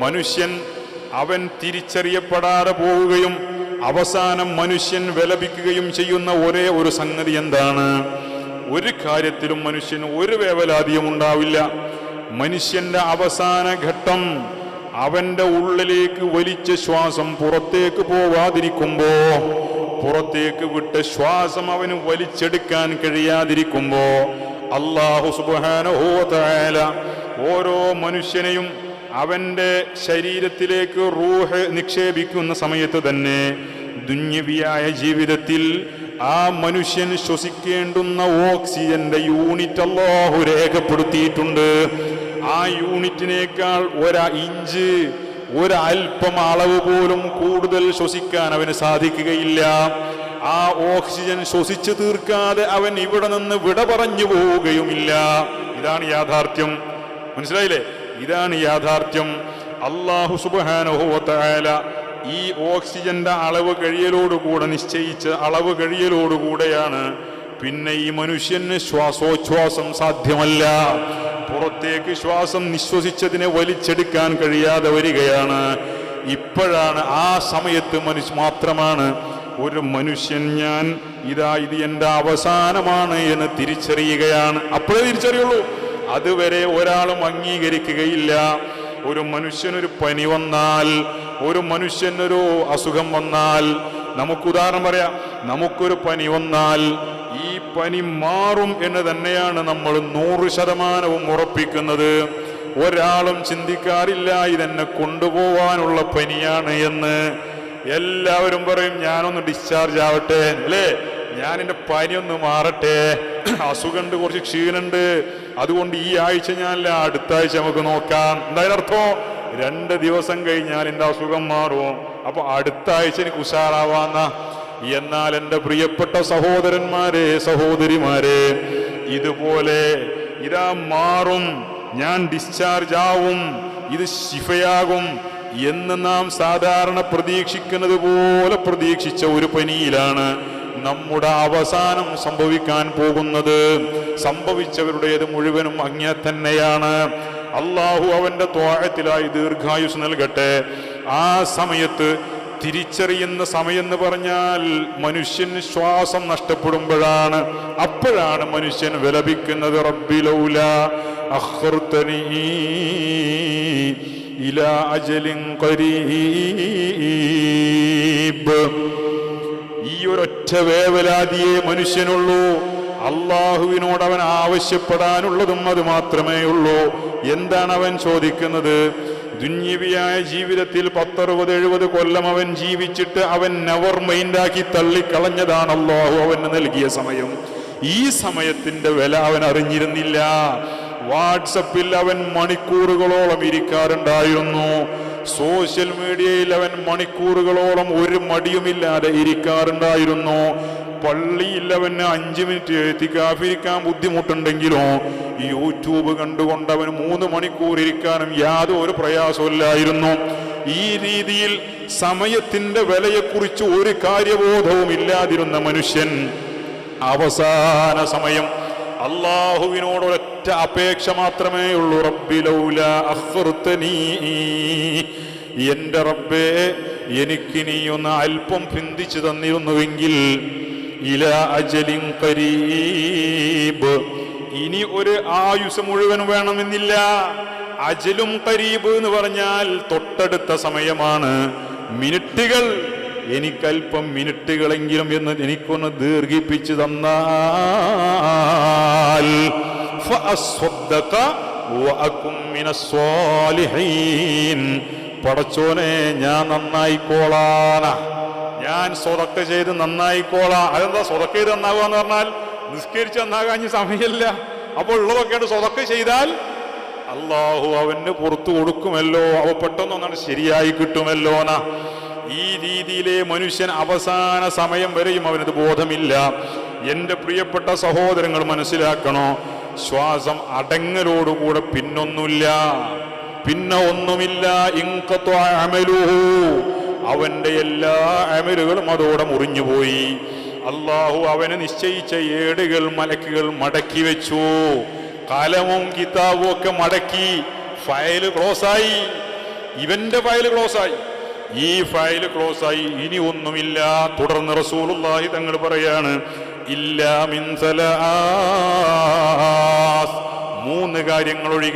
മനുഷ്യൻ അവൻ തിരിച്ചറിയപ്പെടാതെ പോവുകയും അവസാനം മനുഷ്യൻ വിലപിക്കുകയും ചെയ്യുന്ന ഒരേ ഒരു സംഗതി എന്താണ്? ഒരു കാര്യത്തിലും മനുഷ്യന് ഒരു വേവലാതിയും ഉണ്ടാവില്ല. മനുഷ്യന്റെ അവസാന ഘട്ടം അവന്റെ ഉള്ളിലേക്ക് വലിച്ച ശ്വാസം പുറത്തേക്ക് പോവാതിരിക്കുമ്പോ പുറത്തേക്ക് വിട്ട ശ്വാസം അവന് വലിച്ചെടുക്കാൻ കഴിയാതിരിക്കുമ്പോ അള്ളാഹു സുബാന ഓരോ മനുഷ്യനെയും അവന്റെ ശരീരത്തിലേക്ക് റൂഹ് നിക്ഷേപിക്കുന്ന സമയത്ത് തന്നെ ദുന്യവിയായ ജീവിതത്തിൽ ആ മനുഷ്യൻ ശ്വസിക്കേണ്ടുന്ന ഓക്സിജന്റെ യൂണിറ്റ് അള്ളാഹു രേഖപ്പെടുത്തിയിട്ടുണ്ട്. ആ യൂണിറ്റിനേക്കാൾ ഒര ഇഞ്ച് ഒരൽപ്പം അളവ് പോലും കൂടുതൽ ശ്വസിക്കാൻ അവന് സാധിക്കുകയില്ല. ആ ഓക്സിജൻ ശ്വസിച്ചു തീർക്കാതെ അവൻ ഇവിടെ നിന്ന് വിട പറഞ്ഞു പോവുകയുമില്ല. ഇതാണ് യാഥാർത്ഥ്യം. മനസ്സിലായില്ലേ? ഇതാണ് യാഥാർത്ഥ്യം. അള്ളാഹു സുബാനുഹോത്തായാല ഈ ഓക്സിജന്റെ അളവ് കഴിയലോടുകൂടെ നിശ്ചയിച്ച അളവ് കഴിയലോടുകൂടെയാണ്. പിന്നെ ഈ മനുഷ്യന് ശ്വാസോച്ഛ്വാസം സാധ്യമല്ല. പുറത്തേക്ക് ശ്വാസം നിശ്വസിച്ചതിനെ വലിച്ചെടുക്കാൻ കഴിയാതെ വരികയാണ്. ഇപ്പോഴാണ് ആ സമയത്ത് മനുഷ്യ മാത്രമാണ് ഒരു മനുഷ്യൻ ഞാൻ ഇതാ ഇത് എന്റെ അവസാനമാണ് എന്ന് തിരിച്ചറിയുകയാണ്. അപ്പോഴേ തിരിച്ചറിയുള്ളൂ. അതുവരെ ഒരാളും അംഗീകരിക്കുകയില്ല. ഒരു മനുഷ്യനൊരു പനി വന്നാൽ ഒരു മനുഷ്യനൊരു അസുഖം വന്നാൽ നമുക്ക് ഉദാഹരണം പറയാം നമുക്കൊരു പനി വന്നാൽ ഈ പനി മാറും എന്ന് തന്നെയാണ് നമ്മൾ നൂറ് ശതമാനവും ഉറപ്പിക്കുന്നത്. ഒരാളും ചിന്തിക്കാറില്ല ഇതെന്നെ കൊണ്ടുപോവാനുള്ള പനിയാണ് എന്ന്. എല്ലാവരും പറയും ഞാനൊന്ന് ഡിസ്ചാർജ് ആവട്ടെ. അല്ലേ? ഞാൻ പനി ഒന്ന് മാറട്ടെ. അസുഖമുണ്ട് കുറച്ച് ക്ഷീണുണ്ട് അതുകൊണ്ട് ഈ ആഴ്ച ഞാനല്ല അടുത്ത ആഴ്ച നമുക്ക് നോക്കാം. എന്തായാലും അർത്ഥം രണ്ട് ദിവസം കഴിഞ്ഞാൽ എന്റെ അസുഖം മാറും. അപ്പൊ അടുത്ത ആഴ്ച എനിക്ക് ഉഷാറാവാന്ന. എന്നാൽ എന്റെ പ്രിയപ്പെട്ട സഹോദരന്മാരെ സഹോദരിമാരെ ഇതുപോലെ ഇതാ മാറും. ഞാൻ ഡിസ്ചാർജ് ആവും. ഇത് ശിഫയാകും എന്ന് നാം സാധാരണ പ്രതീക്ഷിക്കുന്നത് പോലെ പ്രതീക്ഷിച്ച ഒരു പനിയിലാണ്. നമ്മുടെ അവസാനം സംഭവിക്കാൻ പോകുന്നത് സംഭവിച്ചവരുടേത് മുഴുവനും അങ്ങേ തന്നെയാണ്. അള്ളാഹു അവന്റെ ത്വാഴത്തിലായി ദീർഘായുസ് നൽകട്ടെ. ആ സമയത്ത് തിരിച്ചറിയുന്ന സമയം എന്ന് പറഞ്ഞാൽ മനുഷ്യൻ ശ്വാസം നഷ്ടപ്പെടുമ്പോഴാണ്. അപ്പോഴാണ് മനുഷ്യൻ വിലപിക്കുന്നത്. റബ്ബിലൗല ഇലാ അജലിൻ ഖരീബ്. ഈ ഒരൊറ്റ വേവലാതിയെ മനുഷ്യനുള്ളൂ. അള്ളാഹുവിനോട് അവൻ ആവശ്യപ്പെടാനുള്ളതും അത് മാത്രമേ ഉള്ളൂ. എന്താണ് അവൻ ചോദിക്കുന്നത്? ദുന്യവിയായ ജീവിതത്തിൽ പത്തറുപത് എഴുപത് കൊല്ലം അവൻ ജീവിച്ചിട്ട് അവൻ നെവർ മൈൻഡാക്കി തള്ളിക്കളഞ്ഞതാണ് അള്ളാഹു അവന് നൽകിയ സമയം. ഈ സമയത്തിന്റെ വില അവൻ അറിഞ്ഞിരുന്നില്ല. വാട്സപ്പിൽ അവൻ മണിക്കൂറുകളോളം ഇരിക്കാറുണ്ടായിരുന്നു. സോഷ്യൽ മീഡിയയിൽ അവൻ മണിക്കൂറുകളോളം ഒരു മടിയുമില്ലാതെ ഇരിക്കാറുണ്ടായിരുന്നു. പള്ളിയിൽ അവന് അഞ്ച് മിനിറ്റ് എത്തിക്കാഫിരിക്കാൻ ബുദ്ധിമുട്ടുണ്ടെങ്കിലോ യൂട്യൂബ് കണ്ടുകൊണ്ട് അവന് മൂന്ന് മണിക്കൂർ ഇരിക്കാനും യാതൊരു പ്രയാസമില്ലായിരുന്നു ഈ രീതിയിൽ സമയത്തിന്റെ വിലയെക്കുറിച്ച് ഒരു കാര്യബോധവും ഇല്ലാതിരുന്ന മനുഷ്യൻ അവസാന സമയം അള്ളാഹുവിനോട് ഒരൊറ്റ അപേക്ഷ മാത്രമേ ഉള്ളൂ. റബ്ബിലൗല അഖർതനീ എന്റെ റബ്ബേ എനിക്ക് നീ ഒന്ന് അല്പം പിന്തിച്ചു തന്നിരുന്നുവെങ്കിൽ ഇല അജലിൻ കരീബ്. ഇനി ഒരു ആയുസ് മുഴുവൻ വേണമെന്നില്ല. അജലും കരീബ് എന്ന് പറഞ്ഞാൽ തൊട്ടടുത്ത സമയമാണ്. മിനിറ്റുകൾ എനിക്കല്പം മിനിറ്റുകളെങ്കിലും എന്ന് എനിക്കൊന്ന് ദീർഘിപ്പിച്ചു തന്നാൽ. പടച്ചോനെ ഞാൻ നന്നായിക്കോളാന. ഞാൻ സ്വതക്ക ചെയ്ത് നന്നായിക്കോളാ. അതെന്താ സ്വതക്ക ചെയ്ത് നന്നാവുക എന്ന് പറഞ്ഞാൽ നിസ്കരിച്ച് നന്നാകാൻ സമയമില്ല അപ്പോൾ ഉള്ളതൊക്കെയായിട്ട് സ്വതക്ക ചെയ്താൽ അള്ളാഹു അവന് പുറത്തു കൊടുക്കുമല്ലോ. അവ പെട്ടെന്നൊന്നാണ് ശരിയായി കിട്ടുമല്ലോന. ഈ രീതിയിലെ മനുഷ്യൻ അവസാന സമയം വരെയും അവനത് ബോധമില്ല. എന്റെ പ്രിയപ്പെട്ട സഹോദരങ്ങൾ മനസ്സിലാക്കണോ? ശ്വാസം അടങ്ങലോടുകൂടെ പിന്നൊന്നുമില്ല. പിന്നെ ഒന്നുമില്ല. ഇൻഖത്വ അമലുഹു. അവന്റെ എല്ലാ അമലുകളും അതോടെ മുറിഞ്ഞുപോയി. അള്ളാഹു അവന് നിശ്ചയിച്ച ഏടുകൾ മലക്കുകൾ മടക്കി വെച്ചു. കലമും കിതാബും ഒക്കെ മടക്കി. ഫയൽ ക്ലോസായി. ഇവന്റെ ഫയൽ ക്ലോസ് ആയി ഈ ഫയൽ ക്ലോസ് ആയി ഇനി ഒന്നുമില്ല. തുടർന്ന് റസൂലുള്ളാഹി തങ്ങൾ പറയാണ് ഇല്ലാ മിൻസലാസ് മൂന്ന് കാര്യങ്ങൾ ഒഴികെ